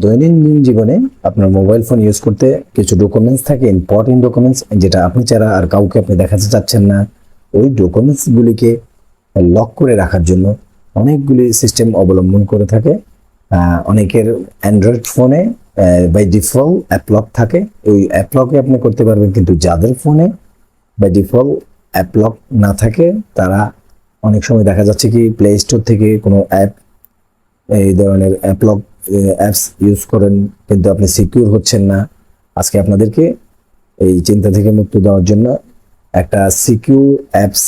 দৈনন্দিন জীবনে আপনার মোবাইল ফোন ইউজ করতে কিছু ডকুমেন্টস থাকে ইম্পর্টেন্ট ডকুমেন্টস যেটা আপনি ছাড়া আর কাউকে আপনি দেখাতে চাচ্ছেন না। ওই ডকুমেন্টসগুলিকে লক করে রাখার জন্য অনেকগুলি সিস্টেম অবলম্বন করে থাকে। অনেকের অ্যান্ড্রয়েড ফোনে বাই ডিফল্ট অ্যাপ লক থাকে। ওই অ্যাপ লকে আপনি করতে পারবেন কিন্তু যাদের ফোনে বাই ডিফল্ট অ্যাপ লক না থাকে, তারা অনেক সময় দেখা যাচ্ছে কি প্লে স্টোর থেকে কোনো অ্যাপ এই ধরনের অ্যাপলক অ্যাপস ইউজ করেন, কিন্তু আপনি সিকিউর হচ্ছেন না। আজকে আপনাদেরকে এই চিন্তা থেকে মুক্তি দেওয়ার জন্য একটা সিকিউর অ্যাপস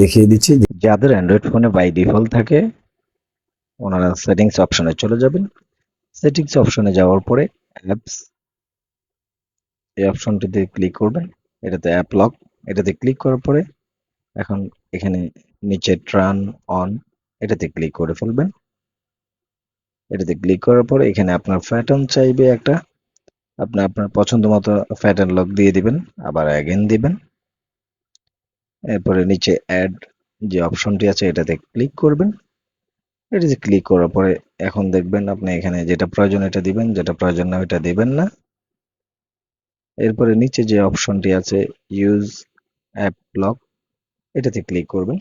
দেখিয়ে দিচ্ছি। যাদের অ্যান্ড্রয়েড ফোনে বাই ডিফল্ট থাকে, ওনারা সেটিংস অপশনে চলে যাবেন। সেটিংস অপশনে যাওয়ার পরে অ্যাপস এই অপশনটিতে ক্লিক করবেন। এটাতে অ্যাপ লক এটাতে ক্লিক করার পরে এখন এখানে নিচে ট্রান অন এটাতে ক্লিক করে ফেলবেন। এটাতে ক্লিক করার পরে এখানে আপনার প্যাটার্ন চাইবে একটা। আপনি আপনার পছন্দ মতো প্যাটার্ন লক দিয়ে দিবেন, আবার অ্যাগেন দিবেন। এরপরে নিচে অ্যাড যে অপশনটি আছে এটাতে ক্লিক করবেন। এটাতে ক্লিক করার পরে এখন দেখবেন আপনি এখানে যেটা প্রয়োজন এটা দিবেন, যেটা প্রয়োজন না ওইটা দিবেন না। এরপরে নিচে যে অপশনটি আছে ইউজ অ্যাপ লক এটাতে ক্লিক করবেন।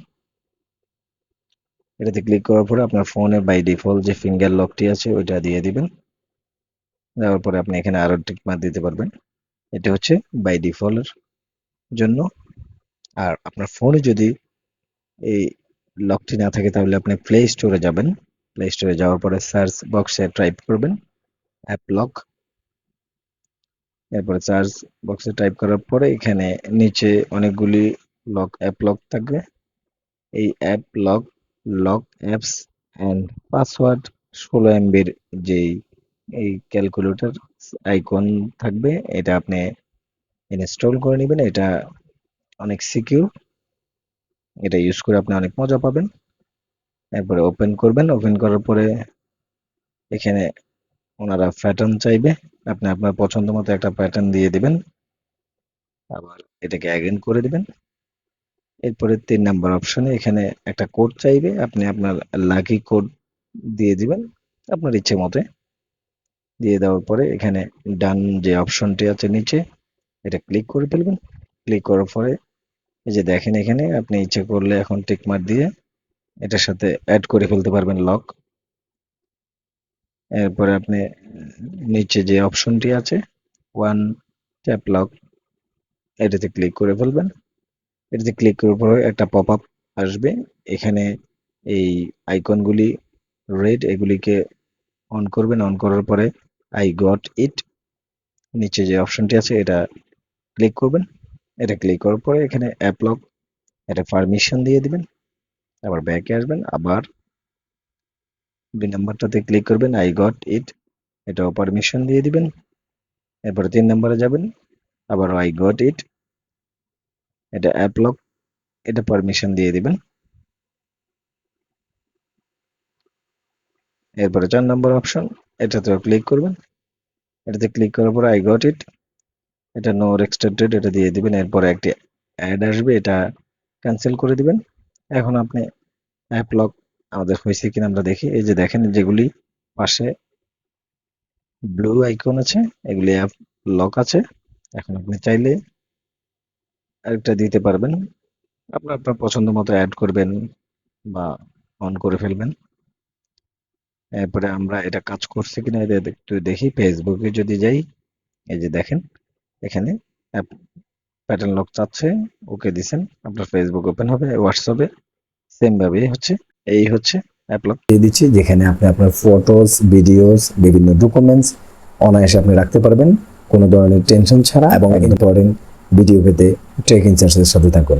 এটাতে ক্লিক করার পরে আপনার ফোনে বাই ডিফল্ট যে ফিঙ্গার লকটি আছে, ওইটা দিয়ে দিবেন। দেওয়ার পরে আপনি এখানে আরও টিক মার দিতে পারবেন। এটা হচ্ছে বাই ডিফল্টের জন্য। আর আপনার ফোনে যদি এই লকটি না থাকে, তাহলে আপনি প্লে স্টোরে যাবেন। প্লে স্টোরে যাওয়ার পরে সার্চ বক্সে টাইপ করবেন অ্যাপ লক এরপরে সার্চ বক্সে টাইপ করার পরে এখানে নিচে অনেকগুলি লক অ্যাপ লক থাকবে। এই app lock lock apps and password ষোলো এমবির যেই, এই ক্যালকুলেটর আইকন থাকবে, এটা আপনি ইনস্টল করে নেবেন, এটা অনেক সিকিউর এটা ইউজ করে আপনি অনেক মজা পাবেন। এরপরে ওপেন করবেন ওপেন করার পরে এখানে ওনারা প্যাটার্ন চাইবে, আপনি আপনার পছন্দ মতো একটা প্যাটার্ন দিয়ে দিবেন, আবার এটাকে অ্যাগেন করে দিবেন। এরপরে তিন নাম্বার অপশনে এখানে একটা কোড চাইবে, আপনি আপনার লাকি কোড দিয়ে দিবেন, আপনার ইচ্ছে মতে। দিয়ে দেওয়ার পরে এখানে ডান যে অপশনটি আছে নিচে, এটা ক্লিক করে ফেলবেন। ক্লিক করার পরে এই যে দেখেন এখানে, আপনি ইচ্ছে করলে এখন টিকমার দিয়ে এটার সাথে অ্যাড করে ফেলতে পারবেন লক এরপরে আপনি নিচে যে অপশনটি আছে ওয়ান ট্যাপ লক এটাতে ক্লিক করে ফেলবেন। এটাতে ক্লিক করার পর একটা পপ আপ আসবে। এখানে এই আইকনগুলি রেড এগুলিকে অন করবেন। অন করার পরে আই গট ইট নিচে যে অপশনটি আছে, এটা ক্লিক করবেন। এটা ক্লিক করার পরে এখানে অ্যাপ লক এটা পারমিশন দিয়ে দিবেন। আবার ব্যাকে আসবেন। আবার দুই নাম্বারটাতে ক্লিক করবেন। আই গট ইট এটাও পারমিশন দিয়ে দিবেন। এরপরে তিন নম্বরে যাবেন। আবার আই গট ইট এটা অ্যাপলক এটা পারমিশন দিয়ে দিবেন। এরপরে চার নম্বর অপশন এটাতেও ক্লিক করবেন। এটাতে ক্লিক করার পর আই গট ইট এটা নো এক্সটেন্ডেড এটা দিয়ে দিবেন। এরপরে একটি অ্যাড আসবে, এটা ক্যান্সেল করে দিবেন। এখন আপনি অ্যাপ লক আমাদের হয়েছে কিনা আমরা দেখি। এই যে দেখেন, যেগুলি পাশে ব্লু আইকন আছে, এগুলি অ্যাপ লক আছে। এখন আপনি চাইলে আরেকটা দিতে পারবেন। আপনার আপনার পছন্দ মতো অ্যাড করবেন বা অন করে ফেলবেন। এরপরে আমরা এটা কাজ করছে কিনা এটা একটু দেখি। ফেসবুকে যদি যাই এই যে দেখেন এখানে প্যাটার্ন লক চাচ্ছে ওকে দিছেন। আপনার ফেসবুক ওপেন হবে হোয়াটসঅ্যাপে সেম ভাবেই হচ্ছে এই হচ্ছে অ্যাপ লক দিয়ে দিচ্ছি যেখানে আপনি আপনার ফটোস ভিডিওস বিভিন্ন ডকুমেন্টস অনায়াসে আপনি রাখতে পারবেন। কোনো ধরনের টেনশন ছাড়া এবং ইম্পর্টেন্ট ভিডিও পেতে ট্রেক ইনচার্জের সাথে থাকুন।